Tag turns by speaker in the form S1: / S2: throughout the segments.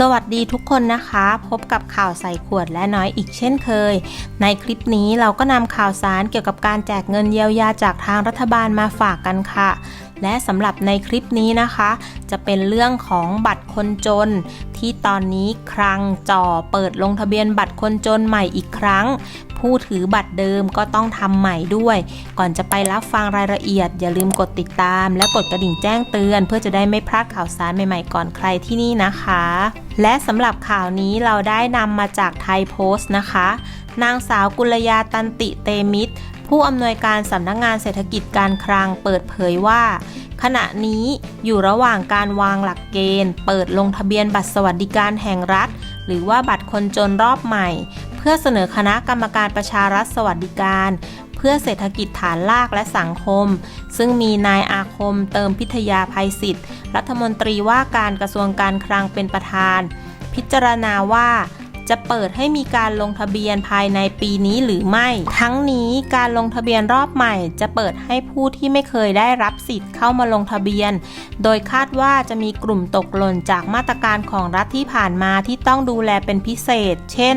S1: สวัสดีทุกคนนะคะ พบกับข่าวใส่ขวดและน้อยอีกเช่นเคย ในคลิปนี้เราก็นำข่าวสารเกี่ยวกับการแจกเงินเยียวยาจากทางรัฐบาลมาฝากกันค่ะและสำหรับในคลิปนี้นะคะ จะเป็นเรื่องของบัตรคนจน ที่ตอนนี้ครังจ่อเปิดลงทะเบียนบัตรคนจนใหม่อีกครั้ง ผู้ถือบัตรเดิมก็ต้องทำใหม่ด้วย ก่อนจะไปรับฟังรายละเอียด อย่าลืมกดติดตาม และกดกระดิ่งแจ้งเตือน เพื่อจะได้ไม่พลาดข่าวสารใหม่ๆก่อนใครที่นี่นะคะ และสำหรับข่าวนี้เราได้นำมาจากไทยโพสต์นะคะนางสาวกุลยาตันติเตมิตร ผู้อำนวยการสำนักงงานเศรษฐกิจการคลังเปิดเผยว่า ขณะนี้อยู่ระหว่างการวางหลักเกณฑ์ เปิดลงทะเบียนบัตรสวัสดิการแห่งรัฐ หรือว่าบัตรคนจนรอบใหม่ เพื่อเสนอคณะกรรมการประชารัฐสวัสดิการ เพื่อเศรษฐกิจฐานรากและสังคม ซึ่งมีนายอาคมเติมพิทยาภัยศิษย์รัฐมนตรีว่าการกระทรวงการคลังเป็นประธาน พิจารณาว่า จะเปิดให้มีการลงทะเบียนภายในปีนี้หรือไม่ ทั้งนี้การลงทะเบียนรอบใหม่ จะเปิดให้ผู้ที่ไม่เคยได้รับสิทธิ์เข้ามาลงทะเบียน โดยคาดว่าจะมีกลุ่มตกหล่นจากมาตรการของรัฐที่ผ่านมาที่ต้องดูแลเป็นพิเศษ เช่น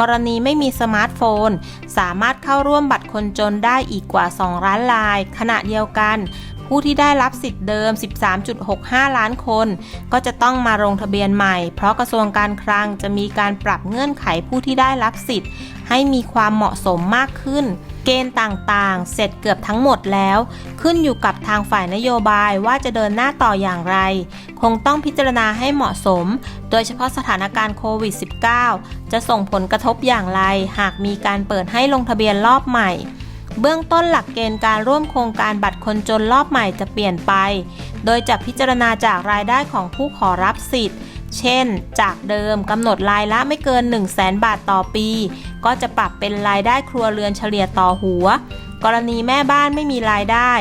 S1: กรณีไม่มีสมาร์ทโฟน สามารถเข้าร่วมบัตรคนจนได้อีกกว่า 2 ล้านลาย ขณะเดียวกัน ผู้ที่ได้รับสิทธิ์เดิม 13.65 ล้านคน ก็จะต้องมาลงทะเบียนใหม่ เพราะกระทรวงการคลังจะมีการปรับเงื่อนไขผู้ที่ได้รับสิทธิ์ ให้มีความเหมาะสมมากขึ้น เกณฑ์ต่างๆ เสร็จเกือบทั้งหมดแล้ว ขึ้นอยู่กับทางฝ่ายนโยบายว่าจะเดินหน้าต่ออย่างไร คงต้องพิจารณาให้เหมาะสม โดยเฉพาะสถานการณ์โควิด -19 จะส่งผลกระทบอย่างไร หากมีการเปิดให้ลงทะเบียนรอบใหม่ เบื้องต้นหลักเกณฑ์การร่วมโครงการบัตรคนจนรอบใหม่จะเปลี่ยนไป โดยจะพิจารณาจากรายได้ของผู้ขอรับสิทธิ์ เช่น จากเดิมกำหนดรายละไม่เกิน 1 0 0 0 0แบาทต่อปี ก็จะปรับเป็นรายได้ครัวเรือนเฉลี่ยต่อหัว กรณีแม่บ้านไม่มีรายได้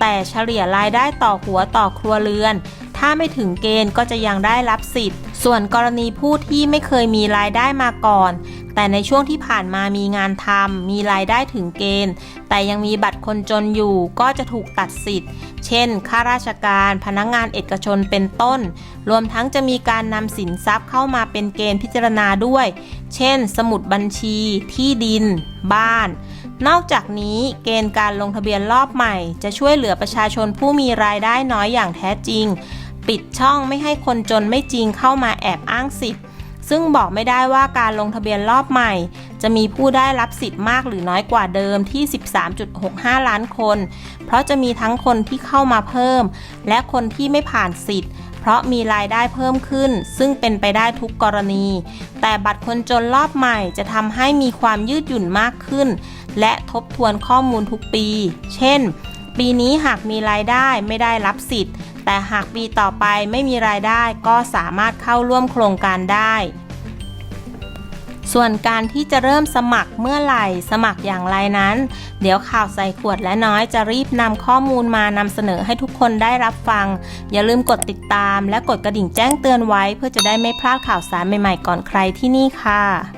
S1: แต่เฉลี่ยรายได้ต่อหัวต่อครัวเรือน ถ้าไม่ถึงเกณฑ์ก็จะยังได้รับสิทธิ์ ส่วนกรณีผู้ที่ไม่เคยมีรายได้มาก่อน แต่ในช่วงที่ผ่านมามีงานทำมีรายได้ถึงเกณฑ์ แต่ยังมีบัตรคนจนอยู่ก็จะถูกตัดสิทธิ์ เช่น ข้าราชการ พนักงงานเอกชนเป็นต้น รวมทั้งจะมีการนำสินทรัพย์เข้ามาเป็นเกณฑ์พิจารณาด้วย เช่น สมุดบัญชี ที่ดิน บ้านนอกจากนี้เกณฑ์การลงทะเบียนรอบใหม่ จะช่วยเหลือประชาชนผู้มีรายได้น้อยอย่างแท้จริง ปิดช่องไม่ให้คนจนไม่จริงเข้ามาแอบอ้างสิทธิ์ ซึ่งบอกไม่ได้ว่าการลงทะเบียนรอบใหม่ จะมีผู้ได้รับสิทธิ์มากหรือน้อยกว่าเดิมที่ 13.65 ล้านคน เพราะจะมีทั้งคนที่เข้ามาเพิ่ม และคนที่ไม่ผ่านสิทธิ์ เพราะมีรายได้เพิ่มขึ้น ซึ่งเป็นไปได้ทุกกรณี แต่บัตรคนจนรอบใหม่จะทำให้มีความยืดหยุ่นมากขึ้น และทบทวนข้อมูลทุกปี เช่น ปีนี้หากมีรายได้ไม่ได้รับสิทธิ์ แต่หากปีต่อไปไม่มีรายได้ก็สามารถเข้าร่วมโครงการได้ ส่วนการที่จะเริ่มสมัครเมื่อไหร่ สมัครอย่างไรนั้น เดี๋ยวข่าวใส่ขวดและน้อยจะรีบนำข้อมูลมานำเสนอให้ทุกคนได้รับฟัง อย่าลืมกดติดตาม และกดกระดิ่งแจ้งเตือนไว้ เพื่อจะได้ไม่พลาดข่าวสารใหม่ๆก่อนใครที่นี่ค่ะ